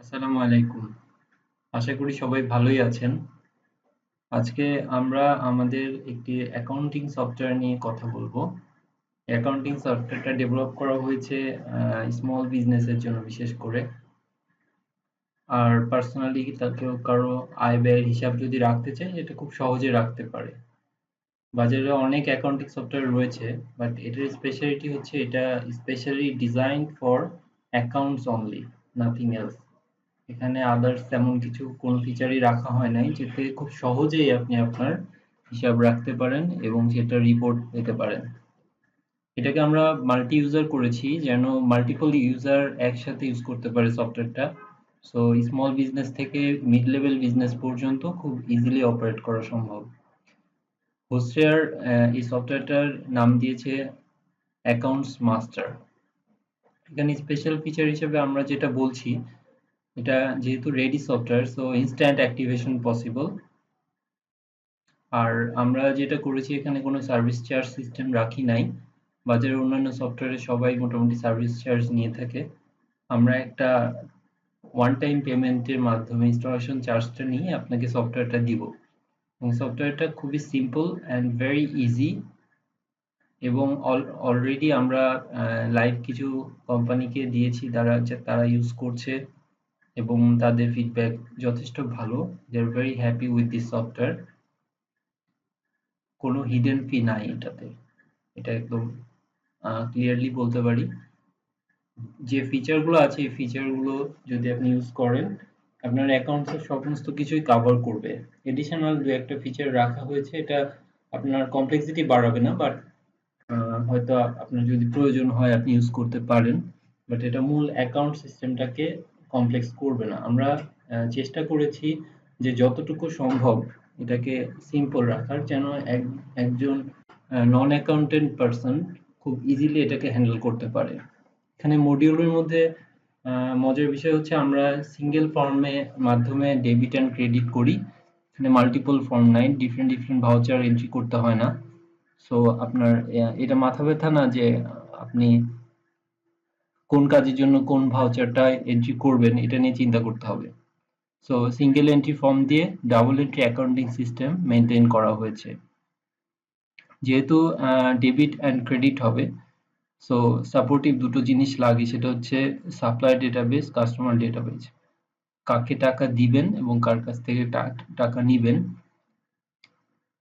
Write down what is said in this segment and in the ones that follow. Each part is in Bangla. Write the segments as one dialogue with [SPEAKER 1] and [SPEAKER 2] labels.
[SPEAKER 1] আসসালামু আলাইকুম। আশা করি সবাই ভালোই আছেন। আজকে আমরা আমাদের একটি অ্যাকাউন্টিং সফটওয়্যার নিয়ে কথা বলব। অ্যাকাউন্টিং সফটওয়্যারটা ডেভেলপ করা হয়েছে স্মল বিজনেসের জন্য বিশেষ করে। আর পার্সোনালি কেউ কারও আয় ব্যয়ের হিসাব যদি রাখতে চায়, এটা খুব সহজে রাখতে পারে। বাজারে অনেক অ্যাকাউন্টিং সফটওয়্যার রয়েছে বাট এটার স্পেশালিটি হচ্ছে এটা specially design for accounts only nothing else এখানে আদার্স তেমন কিছু কোনো ফিচারই রাখা হয় নাই, যেতে খুব সহজেই আপনি আপনার হিসাব রাখতে পারেন এবং সেটা রিপোর্ট পেতে পারেন। এটাকে আমরা মাল্টি ইউজার করেছি, যেন মাল্টিপল ইউজার একসাথে ইউজ করতে পারে সফটওয়্যারটা সো স্মল বিজনেস থেকে মিড লেভেল বিজনেস পর্যন্ত খুব ইজিলি অপারেট করা সম্ভব। হোস্টেয়ার এই সফটওয়্যারটার নাম দিয়েছে অ্যাকাউন্টস মাস্টার এখানে স্পেশাল ফিচার হিসেবে আমরা যেটা বলছি এটা যেহেতু ready software so instant activation possible আর আমরা যেটা করেছি, এখানে কোনো সার্ভিস চার্জ সিস্টেম রাখি নাই। বাজারের অন্যান্য সফটওয়্যারে সবাই মোটামুটি সার্ভিস চার্জ নিয়ে থাকে। আমরা একটা ওয়ান টাইম পেমেন্টের মাধ্যমে ইনস্টলেশন চার্জটা নিয়ে আপনাকে সফটওয়্যারটা দিব। এবং সফটওয়্যারটা খুবই সিম্পল অ্যান্ড ভেরি ইজি এবং অলরেডি আমরা লাইভ কিছু কোম্পানিকে দিয়েছি তারা তারা ইউজ করছে। এবং তাদের ফিডব্যাক যথেষ্ট ভালো। They are very happy with this software কোনো হিডেন ফি নাই এটাতে। এটা একদম ক্লিয়ারলি বলতে পারি। যে ফিচারগুলো আছে, এই ফিচারগুলো যদি আপনি ইউজ করেন, আপনার অ্যাকাউন্টসের সমস্ত কিছুই কভার করবে। এডিশনাল দু একটা ফিচার রাখা হয়েছে, এটা আপনার কমপ্লেক্সিটি বাড়াবে না বাট হয়তো আপনার যদি প্রয়োজন হয়, আপনি ইউজ করতে পারেন। বাট এটা মূল অ্যাকাউন্ট সিস্টেমটাকে কমপ্লেক্স করবে না। আমরা চেষ্টা করেছি যে যতটুকু সম্ভব এটাকে সিম্পল রাখার, যেন একজন নন অ্যাকাউন্টেন্ট পারসন খুব ইজিলি এটাকে হ্যান্ডেল করতে পারে। এখানে মডিউলের মধ্যে মজার বিষয় হচ্ছে আমরা সিঙ্গেল ফর্মে মাধ্যমে ডেবিট অ্যান্ড ক্রেডিট করি। এখানে মাল্টিপল ফর্ম নাই ডিফারেন্ট ডিফারেন্ট ভাউচার এন্ট্রি করতে হয় না। সো আপনার এটা মাথা ব্যথা না যে আপনি কোন কাজের জন্য কোন ভাউচারটা এন্ট্রি করবেন, এটা নিয়ে চিন্তা করতে হবে। সো সিঙ্গেল এন্ট্রি ফর্ম দিয়ে double entry accounting system maintain করা হয়েছে। যেহেতু ডেবিট অ্যান্ড ক্রেডিট হবে সো সাপোর্টিভ দুটো জিনিস লাগে, সেটা হচ্ছে সাপ্লাই ডেটাবেস কাস্টমার ডেটাবেস কাকে টাকা দিবেন এবং কার কাছ থেকে টাকা নিবেন,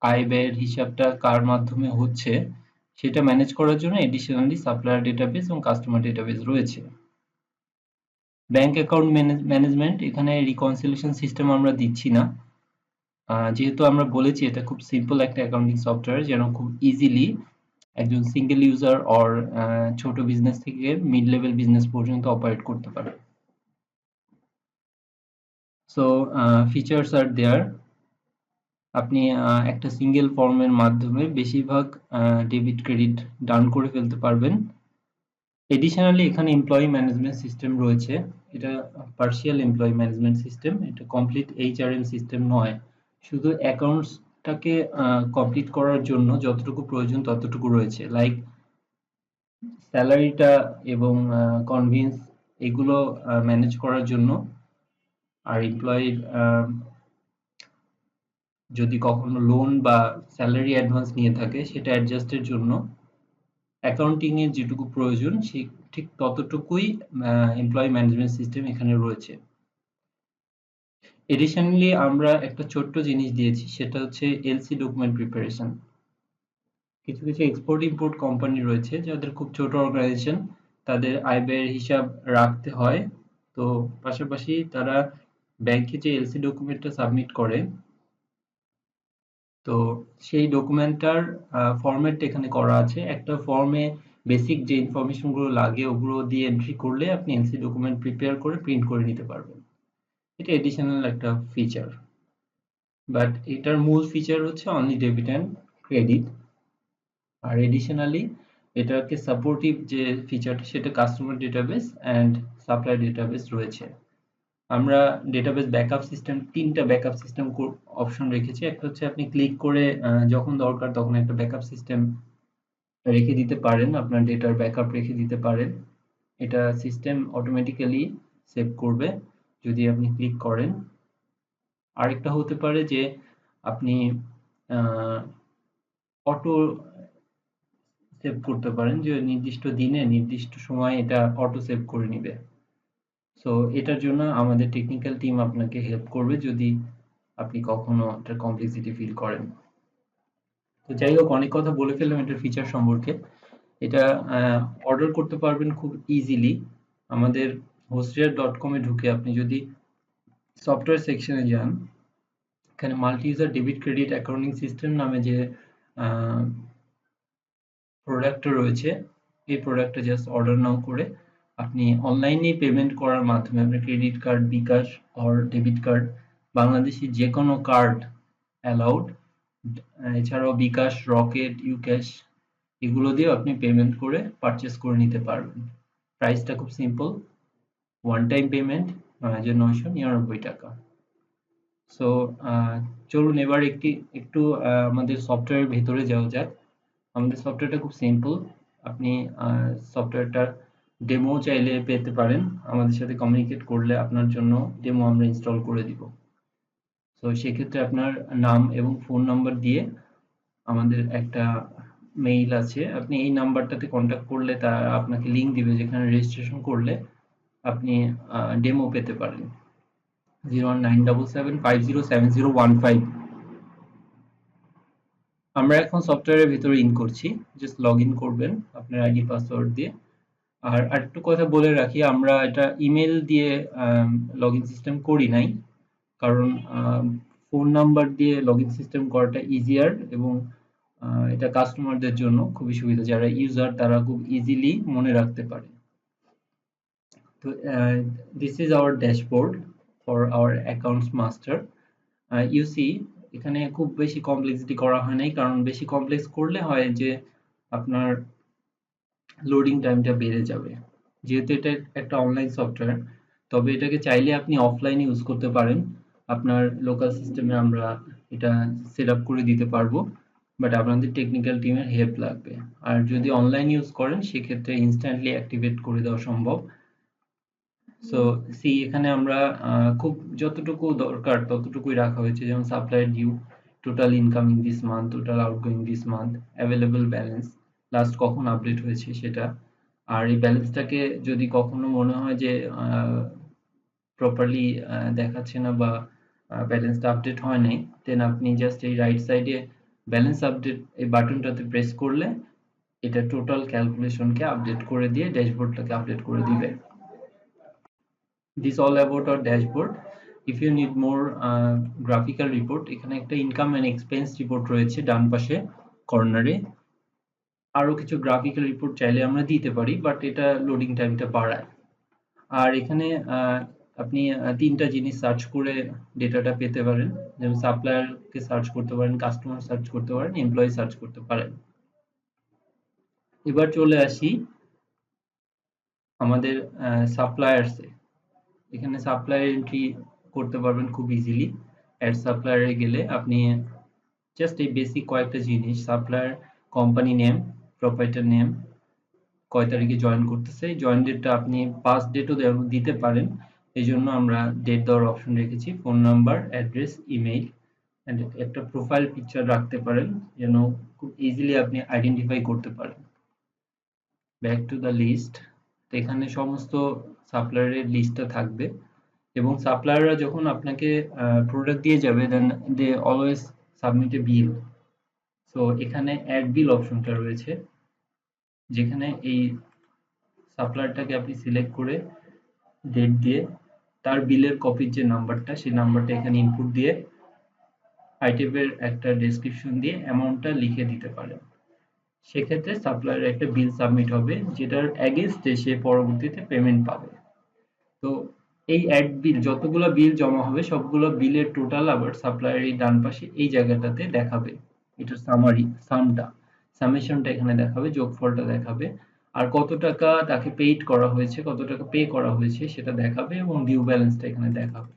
[SPEAKER 1] আয় ব্যয়ের হিসাবটা কার মাধ্যমে হচ্ছে সেটা ম্যানেজ করার জন্য এডিশনালি সাপ্লায়ার ডেটাবেস এবং কাস্টমার ডেটাবেস রয়েছে। ব্যাংক অ্যাকাউন্ট ম্যানেজমেন্ট এখানে রিকনসিলেশন সিস্টেম আমরা দিচ্ছি না। যেহেতু আমরা বলেছি এটা খুব সিম্পল একটা অ্যাকাউন্টিং সফটওয়্যার যেন খুব ইজিলি একজন সিঙ্গেল ইউজার অর ছোট বিজনেস থেকে মিড লেভেল বিজনেস পর্যন্ত অপারেট করতে পারে। সো ফিচার্স আর দেয়ার আপনি একটা সিঙ্গেল ফর্মের মাধ্যমে বেশিরভাগ ডেবিট ক্রেডিট ডান করে ফেলতে পারবেন। এডিশনালি এখানে এমপ্লয়ি ম্যানেজমেন্ট সিস্টেম রয়েছে। এটা পার্সিয়াল এমপ্লয়ি ম্যানেজমেন্ট সিস্টেম এটা কমপ্লিট এইচআরএম সিস্টেম নয়। শুধু অ্যাকাউন্টসটাকে কমপ্লিট করার জন্য যতটুকু প্রয়োজন ততটুকু রয়েছে। লাইক স্যালারিটা এবং কনভিন্স এগুলো ম্যানেজ করার জন্য। আর এমপ্লয়ির যদি কখনো লোন বা স্যালারি অ্যাডভান্স নিয়ে থাকে, সেটা অ্যাডজাস্টের জন্য অ্যাকাউন্টিং এর যেটুকু প্রয়োজন, সেই ঠিক ততটুকুই এমপ্লয়ি ম্যানেজমেন্ট সিস্টেম এখানে রয়েছে। এডিশনালি আমরা একটা ছোট্ট জিনিস দিয়েছি, সেটা হচ্ছে এলসি ডকুমেন্ট প্রিপারেশন কিছু কিছু এক্সপোর্ট ইম্পোর্ট কোম্পানি রয়েছে, যাদের খুব ছোট অর্গানাইজেশন তাদের আয় ব্যয়ের হিসাব রাখতে হয়। তো পাশাপাশি তারা ব্যাংকে যে এলসি ডকুমেন্টটা সাবমিট করে তো সেই ডকুমেন্টটার ফরম্যাট এখানে করা আছে। একটা ফর্মে বেসিক যে ইনফরমেশনগুলো লাগে, ওগুলো দিয়ে এন্ট্রি করলে আপনি এনসি ডকুমেন্ট প্রিপেয়ার করে প্রিন্ট করে নিতে পারবেন। এটা এডিশনাল একটা ফিচার বাট এটার মূল ফিচার হচ্ছে অনলি ডেবিট অ্যান্ড ক্রেডিট আর এডিশনালি এটাকে সাপোর্টিভ যে ফিচারটা সেটা customer database and supply database রয়েছে। আমরা ডেটাবেস ব্যাকআপ সিস্টেম তিনটা ব্যাকআপ সিস্টেম অপশন রেখেছি। একটা হচ্ছে আপনি ক্লিক করে যখন দরকার তখন একটা ব্যাকআপ সিস্টেম রেখে দিতে পারেন। আপনার ডেটার ব্যাকআপ রেখে দিতে পারেন। এটা সিস্টেম অটোমেটিক্যালি সেভ করবে যদি আপনি ক্লিক করেন। আরেকটা হতে পারে যে আপনি অটো সেভ করতে পারেন যে নির্দিষ্ট দিনে, নির্দিষ্ট সময় এটা অটো সেভ করে নিবে। সো এটার জন্য আমাদের টেকনিক্যাল টিম আপনাকে হেল্প করবে যদি আপনি কখনো এটার কমপ্লেক্সিটি ফিল করেন। তো যাই হোক, অনেক কথা বলে ফেললাম এটার ফিচার সম্পর্কে। এটা অর্ডার করতে পারবেন খুব ইজিলি আমাদের হোস্টিয়ার ডট কমে ঢুকে আপনি যদি সফটওয়্যার সেকশনে যান, এখানে multi user debit credit accounting system নামে যে প্রোডাক্টটা রয়েছে, এই প্রোডাক্টটা জাস্ট অর্ডার নাও করে আপনি অনলাইনে পেমেন্ট করার মাধ্যমে আপনার credit card bKash or debit card Bangladeshi যে কোনো কার্ড অ্যালাউড এছাড়াও বিকাশ রকেট ইউক্যাশ এগুলো দিয়ে আপনি পেমেন্ট করে পারচেস করে নিতে পারবেন। প্রাইসটা খুব সিম্পল ওয়ান টাইম পেমেন্ট নয় হাজার নয়শো নিরানব্বই টাকা। সো চলুন এবার একটি, একটু আমাদের সফটওয়্যারের ভেতরে যাওয়া যাক। আমাদের সফটওয়্যারটা খুব সিম্পল আপনি সফটওয়্যারটার ডেমো চাইলে পেতে পারেন। আমাদের সাথে কমিউনিকেট করলে আপনার জন্য ডেমো আমরা ইনস্টল করে দিব। তো সেক্ষেত্রে আপনার নাম এবং ফোন নাম্বার দিয়ে আমাদের একটা মেইল আছে। আপনি এই নাম্বারটাতে কন্ট্যাক্ট করলে তারা আপনাকে লিঙ্ক দিবে, যেখানে রেজিস্ট্রেশন করলে আপনি ডেমো পেতে পারেন zero nine double seven five zero seven zero one five আমরা এখন সফটওয়্যারের ভিতরে ইন করছি। জাস্ট লগ ইন করবেন আপনার আইডি পাসওয়ার্ড দিয়ে। আর আরেকটু কথা বলে রাখি, আমরা এটা ইমেল দিয়ে লগ ইন সিস্টেম করি নাই। কারণ ফোন নাম্বার দিয়ে লগ ইন সিস্টেম করাটা ইজিয়ার এবং এটা কাস্টমারদের জন্য খুবই সুবিধা, যারা ইউজার তারা খুব ইজিলি মনে রাখতে পারে। তো this is our dashboard for our accounts master you see এখানে খুব বেশি কমপ্লেক্সিটি করা হয় নাই, কারণ বেশি কমপ্লেক্স করলে হয় যে আপনার লোডিং টাইমটা বেড়ে যাবে। যেহেতু এটা একটা অনলাইন সফটওয়্যার তবে এটাকে চাইলে আপনি অফলাইনে ইউজ করতে পারেন। আপনার লোকাল সিস্টেমে আমরা এটা সেট করে দিতে পারব। বাট আপনাদের টেকনিক্যাল টিমের হেল্প লাগবে। আর যদি অনলাইন ইউজ করেন, সেক্ষেত্রে ইনস্ট্যান্টলি অ্যাক্টিভেট করে দেওয়া সম্ভব। সো সি এখানে আমরা খুব যতটুকু দরকার ততটুকুই রাখা হয়েছে। যেমন supply due total incoming this month total outgoing this month available balance last কখন আপডেট হয়েছে সেটা। আর এই ব্যালেন্সটাকে যদি কখনো মনে হয় যে প্রপারলি দেখাচ্ছে না বা ব্যালেন্সটা আপডেট হয় নাই দেন আপনি জাস্ট এই রাইট সাইডে ব্যালেন্স আপডেট এই বাটনটাতে প্রেস করলে এটা টোটাল ক্যালকুলেশনকে আপডেট করে দিয়ে ড্যাশবোর্ডটাকে আপডেট করে দিবে। This all about our dashboard if you need more graphical report এখানে একটা ইনকাম অ্যান্ড এক্সপেন্স রিপোর্ট রয়েছে ডান পাশে কর্নারে আরও কিছু গ্রাফিক্যাল রিপোর্ট চাইলে আমরা দিতে পারি বাট এটা লোডিং টাইমটা বাড়ায়। আর এখানে আপনি তিনটা জিনিস সার্চ করে ডেটাটা পেতে পারেন। যেমন সাপ্লায়ারকে সার্চ করতে পারেন কাস্টমার সার্চ করতে পারেন এমপ্লয়ি সার্চ করতে পারেন। এবার চলে আসি আমাদের সাপ্লায়ার্সে এখানে সাপ্লায়ার এন্ট্রি করতে পারবেন খুব ইজিলি অ্যাড সাপ্লায়ারে গেলে আপনি জাস্ট এই বেসিক কয়েকটা জিনিস supplier company name proprietor name কয় তারিখে জয়েন করতেছে। জয়েন ডেটটা আপনি পাস্ট ডেটও দিতে পারেন। এই জন্য আমরা ডেট দেওয়ার অপশন রেখেছি। ফোন নাম্বার অ্যাড্রেস ইমেইল একটা প্রোফাইল পিকচার রাখতে পারেন যেন খুব ইজিলি আপনি আইডেন্টিফাই করতে পারেন। ব্যাক টু দ্য লিস্ট এখানে সমস্ত সাপ্লায়ারের লিস্টটা থাকবে এবং সাপ্লায়াররা যখন আপনাকে প্রোডাক্ট দিয়ে যাবে then they always submit a bill so এখানে অ্যাড বিল অপশনটা রয়েছে, যেখানে এই সাপ্লায়ারটাকে আপনি সিলেক্ট করে ডেট দিয়ে তার বিলের কপির যে নাম্বারটা সেই নাম্বারটা এখানে ইনপুট দিয়ে আইটেমের একটা ডেসক্রিপশন দিয়ে অ্যামাউন্টটা লিখে দিতে পারেন। সেক্ষেত্রে সাপ্লায়ার একটা বিল সাবমিট হবে, যেটার অ্যাগেনস্টে সে পরবর্তীতে পেমেন্ট পাবে। তো এই অ্যাড বিল যতগুলো বিল জমা হবে, সবগুলো বিলের টোটাল আবার সাপ্লায়ার এই ডান পাশে এই জায়গাটাতে দেখাবে। এটার সামারি সামটা সামেশনটা এখানে দেখাবে, যোগফলটা দেখাবে। আর কত টাকা তাকে পেইড করা হয়েছে, কত টাকা পে করা হয়েছে সেটা দেখাবে এবং ডিউ ব্যালেন্সটা এখানে দেখাবে।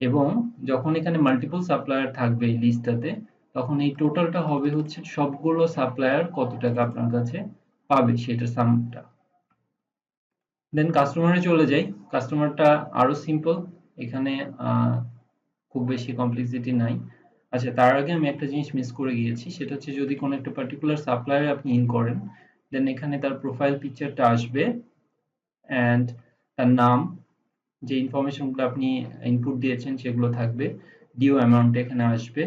[SPEAKER 1] এবং যখন এখানে মাল্টিপল সাপ্লায়ার থাকবে এই লিস্টটাতে তখন এই টোটালটা হবে হচ্ছে সবগুলো সাপ্লায়ার কত টাকা আপনার কাছে পাবে সেটা সামটা দেন কাস্টমারে চলে যাই। কাস্টমারটা আরও সিম্পল এখানে খুব বেশি কমপ্লেক্সিটি নাই। আচ্ছা তার আগে আমি একটা জিনিস মিস করে গিয়েছি, সেটা হচ্ছে যদি কোনো একটা পার্টিকুলার সাপ্লায়ার আপনি ইন করেন দেন এখানে তার প্রোফাইল পিকচারটা আসবে অ্যান্ড তার নাম, যে ইনফরমেশনগুলো আপনি ইনপুট দিয়েছেন সেগুলো থাকবে ডিও অ্যামাউন্ট এখানে আসবে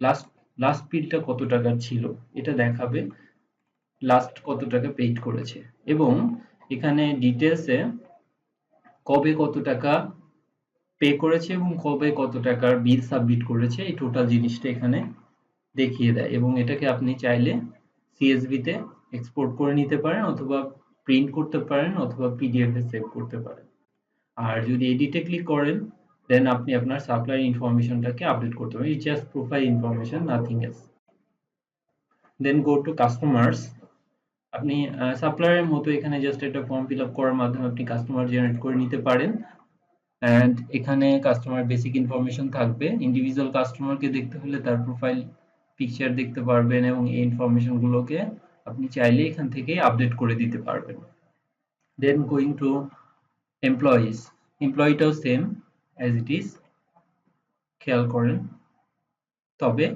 [SPEAKER 1] লাস্ট লাস্ট বিলটা কত টাকার ছিল, এটা দেখাবে লাস্ট কত টাকা পেইড করেছে, এবং এখানে ডিটেলসে কবে কত টাকা পে করেছে এবং কবে কত টাকার বিল সাবমিট করেছে, এই টোটাল জিনিসটা এখানে দেখিয়ে দেয়। এবং এটাকে আপনি চাইলে সিএসভি তে এক্সপোর্ট করে নিতে পারেন অথবা প্রিন্ট করতে পারেন অথবা পিডিএফ এ সেভ করতে পারেন। আর যদি এডিটে ক্লিক করেন দেন আপনি আপনার সাপ্লাই ইনফরমেশনটাকে আপডেট করতে পারেন। It's just profile information nothing else then go to customers আপনি সাপ্লায়ারের মতো এখানে জাস্ট একটা ফর্ম ফিল আপ করার মাধ্যমে আপনি কাস্টমার জেনারেট করে নিতে পারেন। অ্যান্ড এখানে কাস্টমার বেসিক ইনফরমেশন থাকবে। ইন্ডিভিজুয়াল কাস্টমারকে দেখতে হলে তার প্রোফাইল পিকচার দেখতে পারবেন এবং এই ইনফরমেশন গুলোকে আপনি চাইলে এখান থেকে আপডেট করে দিতে পারবেন। দেন গোয়িং টু এমপ্লয়িজ এমপ্লয়িটাও সেম অ্যাজ ইট ইজ খেয়াল করেন। তবে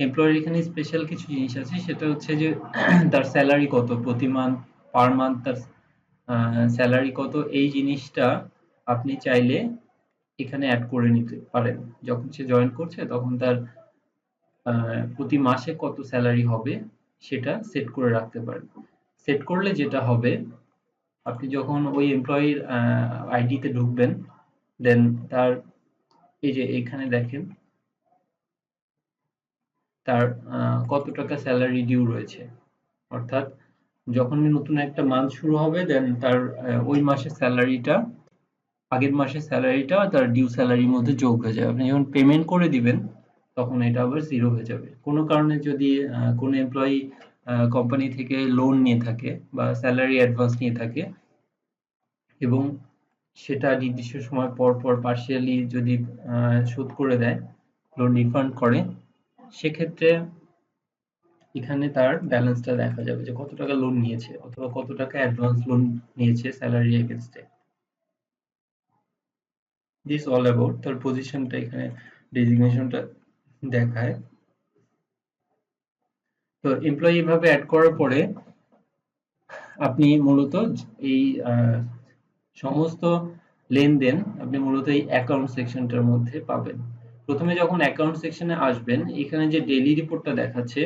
[SPEAKER 1] এমপ্লয়ের এখানে স্পেশাল কিছু জিনিস আছে, সেটা হচ্ছে যে তার স্যালারি কত? প্রতি মান্থ পার মান্থ তার স্যালারি কত? এই জিনিসটা আপনি চাইলে এখানে অ্যাড করে নিতে পারেন। যখন সে জয়েন করছে, তখন তার প্রতি মাসে কত স্যালারি হবে সেটা সেট করে রাখতে পারেন। সেট করলে যেটা হবে, আপনি যখন ওই এমপ্লয়ির আইডিতে ঢুকবেন দেন তার, এই যে এখানে দেখেন, তার কত টাকা স্যালারি ডিউ রয়েছে। অর্থাৎ যখনই নতুন একটা মান্থ শুরু হবে দেন তার ওই মাসের স্যালারিটা আগের মাসের স্যালারিটা তার ডিউ স্যালারির মধ্যে যোগ হয়ে যাবে। আপনি যখন পেমেন্ট করে দিবেন, তখন এটা আবার জিরো হয়ে যাবে। কোনো কারণে যদি কোনো এমপ্লয়ি কোম্পানি থেকে লোন নিয়ে থাকে বা স্যালারি অ্যাডভান্স নিয়ে থাকে এবং সেটা নির্দিষ্ট সময় পর পর পার্শিয়ালি যদি শোধ করে দেয় লোন রিফান্ড করে, সেক্ষেত্রে এখানে তার ব্যালেন্সটা দেখা যাবে যে কত টাকা লোন নিয়েছে অথবা কত টাকা অ্যাডভান্স লোন নিয়েছে স্যালারি এগেনস্টে দিস অল অ্যাবাউট তার পজিশনটা এখানে ডেজিগনেশনটা দেখায়। তো এমপ্লয়ি ভাবে অ্যাড করার পরে আপনি মূলত এই সমস্ত লেনদেন আপনি মূলত এই অ্যাকাউন্ট সেকশনটার মধ্যে পাবেন। প্রথমে যখন অ্যাকাউন্ট সেকশনে আসবেন, এখানে যে ডেইলি রিপোর্টটা দেখাচ্ছে,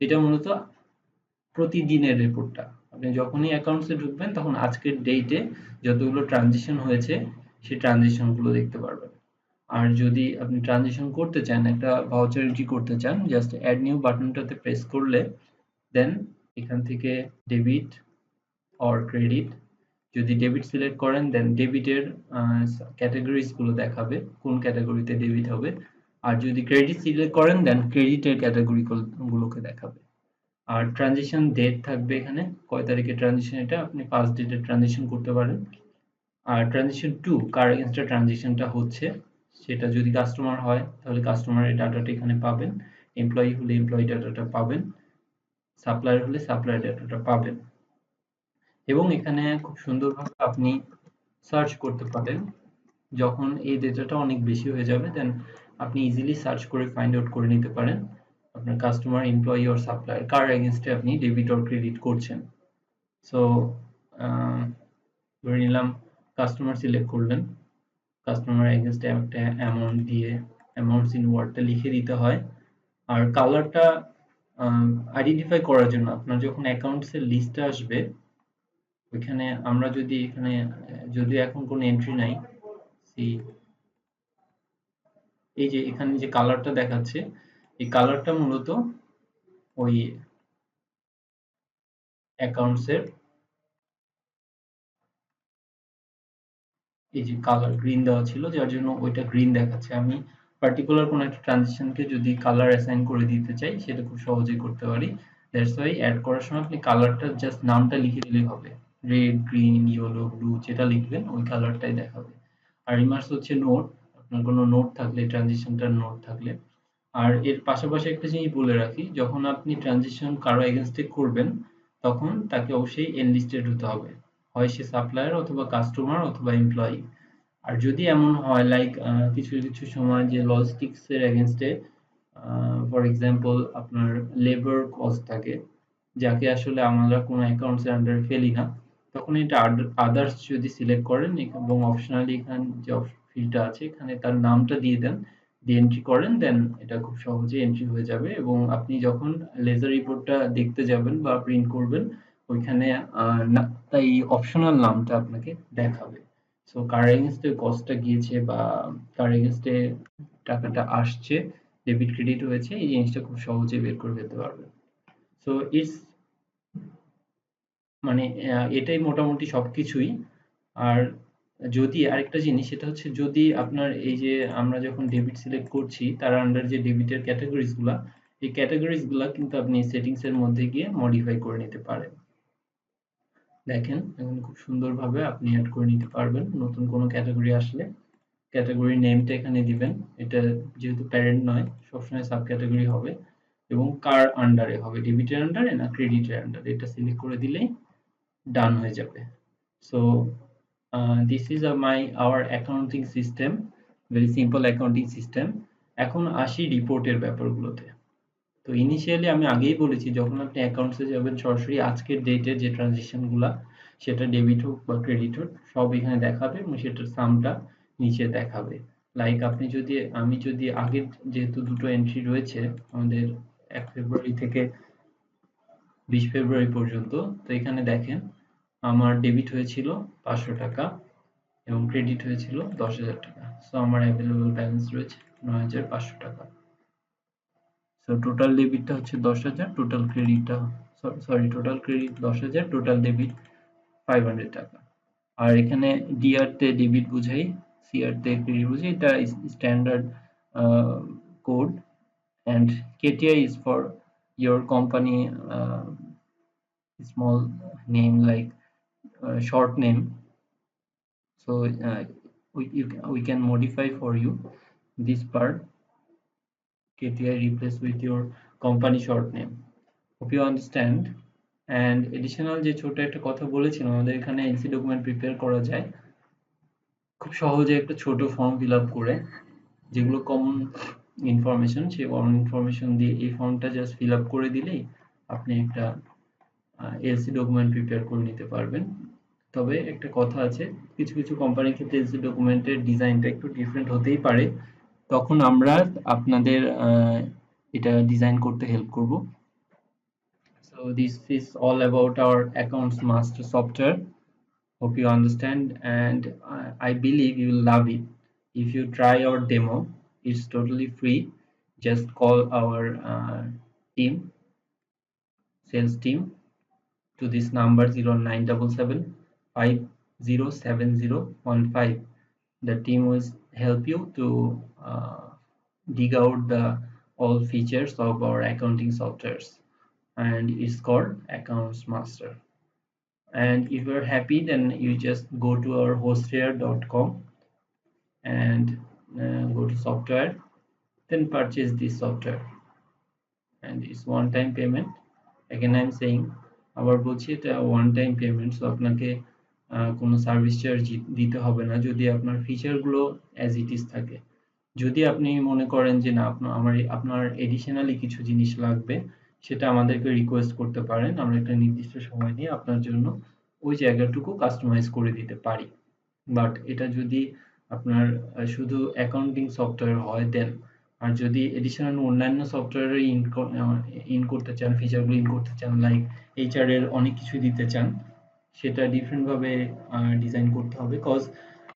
[SPEAKER 1] এটা মূলত প্রতিদিনের রিপোর্টটা আপনি যখনই অ্যাকাউন্টসে ঢুকবেন, তখন আজকের ডেটে যতগুলো ট্রানজিশন হয়েছে সেই ট্রানজিশনগুলো দেখতে পারবেন। আর যদি আপনি ট্রানজিশন করতে চান, একটা ভাউচার এন্ট্রি করতে চান জাস্ট অ্যাড নিউ বাটনটাতে প্রেস করলে দেন এখান থেকে ডেবিট অর ক্রেডিট যদি ডেবিট সিলেক্ট করেন দেন ডেবিটের ক্যাটাগরিজগুলো দেখাবে, কোন ক্যাটাগরিতে ডেবিট হবে। আর যদি ক্রেডিট সিলেক্ট করেন দেন ক্রেডিটের ক্যাটাগরি গুলোকে দেখাবে। আর ট্রানজিশন ডেট থাকবে এখানে, কয় তারিখে ট্রানজিশন এটা, আপনি ফার্স্ট ডেটে ট্রানজিশন করতে পারেন। আর ট্রানজিশন টু কার এগেনস্টে ট্রানজিশনটা হচ্ছে, সেটা যদি কাস্টমার হয়, তাহলে কাস্টমারের ডাটাটা এখানে পাবেন এমপ্লয়ি হলে এমপ্লয়ি ডাটাটা পাবেন সাপ্লায়ার হলে সাপ্লায়ার ডাটাটা পাবেন। এবং এখানে খুব সুন্দরভাবে আপনি সার্চ করতে পারেন, যখন এই ডেটাটা অনেক বেশি হয়ে যাবে দেন আপনি ইজিলি সার্চ করে ফাইন্ড আউট করে নিতে পারেন, আপনার কাস্টমার এমপ্লয়ি অর সাপ্লায়ার কার এগেনস্টে আপনি ডেবিট অর ক্রেডিট করছেন। সো ধরে নিলাম কাস্টমার সিলেক্ট করলেন। কাস্টমার এগেনস্টে একটা অ্যামাউন্ট দিয়ে অ্যামাউন্টস ইন ওয়ার্ডটা লিখে দিতে হয়। আর কালারটা আইডেন্টিফাই করার জন্য আপনার যখন অ্যাকাউন্টসের লিস্টে আসবে, ওইখানে আমরা যদি এখানে, যদি এখন কোনো এন্ট্রি নাই সি এই যে এখানে যে কালারটা দেখাচ্ছে, এই কালারটা মূলত ওই অ্যাকাউন্টসের এই যে কালার গ্রিন দেওয়া ছিল, যার জন্য ওইটা গ্রিন দেখাচ্ছে। আমি পার্টিকুলার কোনো একটা ট্রানজিশনকে যদি কালার অ্যাসাইন করে দিতে চাই, সেটা খুব সহজেই করতে পারি। দ্যাটস ওয়াই অ্যাড করার সময় আপনি কালারটা জাস্ট নামটা লিখে দিলেই হবে। রেড গ্রিন ইয়েলো ব্লু যেটা লিখবেন, ওই কালারটাই দেখাবে। আর রিমার্স হচ্ছে নোট আপনার কোনো নোট থাকলে ট্রানজিশনটার নোট থাকলে। আর এর পাশাপাশি একটা জিনিস বলে রাখি, যখন আপনি ট্রানজিশন কারও এগেনস্টে করবেন, তখন তাকে অবশ্যই এনলিস্টেড হতে হবে। হয় সে সাপ্লায়ার অথবা কাস্টমার অথবা এমপ্লয়ি আর যদি এমন হয় লাইক কিছু কিছু সময় যে লজিস্টিক্স এর এগেনস্টে ফর এক্সাম্পল আপনার লেবার কস্ট থাকে, যাকে আসলে আমরা কোনো অ্যাকাউন্টস এর আন্ডারে ফেলি না, তখন এটা আদার্স যদি সিলেক্ট করেন এবং অপশনালি এখানে যে ফিল্ডটা আছে, এখানে তার নামটা দিয়ে দেন, দিয়ে এন্ট্রি করেন দেন এটা খুব সহজে এন্ট্রি হয়ে যাবে। এবং আপনি যখন লেজার রিপোর্টটা দেখতে যাবেন বা প্রিন্ট করবেন ওইখানে এই অপশনাল নামটা আপনাকে দেখাবে। সো কার এগেনস্টে কস্টটা গিয়েছে বা কার এগেনস্টে টাকাটা আসছে ডেবিট ক্রেডিট হয়েছে, এই জিনিসটা খুব সহজে বের করে ফেলতে পারবেন সো ইটস মানে এটাই মোটামুটি সবকিছুই। আর যদি আরেকটা জিনিস, সেটা হচ্ছে যদি আপনার এই যে আমরা যখন ডেবিট সিলেক্ট করছি, তার আন্ডার যে ডেবিটের ক্যাটাগরিজগুলা, এই ক্যাটাগরিজগুলা কিন্তু আপনি সেটিংসের মধ্যে গিয়ে মডিফাই করে নিতে পারেন। দেখেন, এখন খুব সুন্দরভাবে আপনি অ্যাড করে নিতে পারবেন। নতুন কোনো ক্যাটাগরি আসলে ক্যাটাগরি নেমটা এখানে দিবেন। এটা যেহেতু প্যারেন্ট নয়, সবসময় সাব ক্যাটাগরি হবে এবং কার আন্ডারে হবে। ডেবিটের আন্ডারে না ক্রেডিটের আন্ডারে এটা সিলেক্ট করে দিলেই ডান হয়ে যাবে। So this is my our accounting system very simple accounting system এখন আসি রিপোর্টের ব্যাপারগুলোতে। তো ইনিশিয়ালি আমি আগেই বলেছি, যখন আপনি অ্যাকাউন্টসে যাবেন, সরাসরি আজকের ডেটের যে ট্রানজেকশনগুলো সেটা ডেবিট হোক বা ক্রেডিট হোক, সব এখানে দেখাবে এবং সেটার সামটা নিচে দেখাবে। লাইক আপনি যদি, আমি যদি আগের যেহেতু দুটো এন্ট্রি রয়েছে, আমাদের এক ফেব্রুয়ারি থেকে বিশ ফেব্রুয়ারি পর্যন্ত, তো এখানে দেখেন, আমার ডেবিট হয়েছিল পাঁচশো টাকা এবং ক্রেডিট হয়েছিল দশ হাজার টাকা। সো আমার অ্যাভেলেবল ব্যালেন্স রয়েছে নয় হাজার পাঁচশো টাকা। সো টোটাল ডেবিটটা হচ্ছে দশ হাজার টোটাল ক্রেডিটটা সরি টোটাল ক্রেডিট দশ হাজার টোটাল ডেবিট ফাইভ হান্ড্রেড টাকা। আর এখানে ডিআর তে ডেবিট বুঝাই সিআর তে ক্রেডিট বুঝাই এটা standard code and KTI is for your company uh, small name like uh, short name so uh, we, you, we can modify KTI replace with your company short name. Hope you understand. And additional যে ছোট একটা কথা বলেছিলাম, আমাদের এখানে এনসি ডকুমেন্ট প্রিপেয়ার করা যায়। খুব সহজে একটা ছোট ফর্ম ফিল আপ করে, যেগুলো কমন ইনফরমেশন সেই কমন ইনফরমেশন দিয়ে এই ফর্মটা জাস্ট ফিল আপ করে দিলেই আপনি একটা এলসি ডকুমেন্ট প্রিপেয়ার করে নিতে পারবেন। তবে একটা কথা আছে, কিছু কিছু কোম্পানির ক্ষেত্রে এলসি ডকুমেন্টের ডিজাইনটা একটু ডিফারেন্ট হতেই পারে। তখন আমরা আপনাদের এটা ডিজাইন করতে হেল্প করব। So this is all about our accounts master software hope you understand and I believe you love it if you try our demo it's totally free just call our team sales team to this number zero nine double seven five zero seven zero one five the team will help you to uh, dig out the all features of our accounting softwares and it's called accounts master and if you're happy then you just go to our hostware.com and uh, go to software then purchase this software and it's one time payment again i'm saying আবার বলছি এটা ওয়ান টাইম পেমেন্ট সো আপনাকে কোনো সার্ভিস চার্জ দিতে হবে না যদি আপনার ফিচারগুলো অ্যাজ ইট ইজ থাকে। যদি আপনি মনে করেন যে না আপনার আমার আপনার এডিশনালি কিছু জিনিস লাগবে, সেটা আমাদেরকে রিকোয়েস্ট করতে পারেন। আমরা একটা নির্দিষ্ট সময় নিয়ে আপনার জন্য ওই জায়গাটুকু কাস্টমাইজ করে দিতে পারি। বাট এটা যদি আপনার শুধু অ্যাকাউন্টিং সফটওয়্যার হয় দেন আর যদি এডিশনাল অন্যান্য সফটওয়্যারে ইন ইন করতে চান ফিচারগুলো ইন করতে চান লাইক এইচআর এর অনেক কিছু দিতে চান সেটা ডিফারেন্টভাবে ডিজাইন করতে হবে। কজ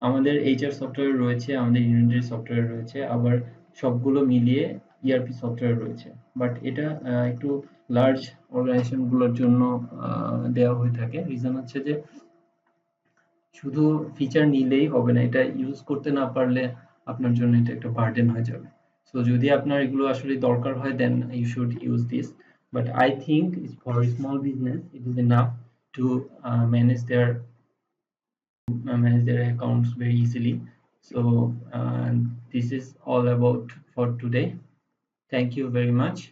[SPEAKER 1] আমাদের এইচআর সফটওয়্যার রয়েছে, আমাদের ইনভেন্টরি সফটওয়্যার রয়েছে, আবার সবগুলো মিলিয়ে ইআরপি সফটওয়্যার রয়েছে। বাট এটা একটু লার্জ অর্গানাইজেশনগুলোর জন্য দেওয়া হয়ে থাকে। রিজন হচ্ছে যে, শুধু ফিচার নিলেই হবে না, এটা ইউজ করতে না পারলে আপনার জন্য এটা একটা বার্ডেন হয়ে যাবে। সো যদি আপনার এগুলো আসলে দরকার হয় then you should use this but I think for small business it is enough to uh, manage their uh, manage their accounts very easily. So uh, this is all about for today. Thank you very much.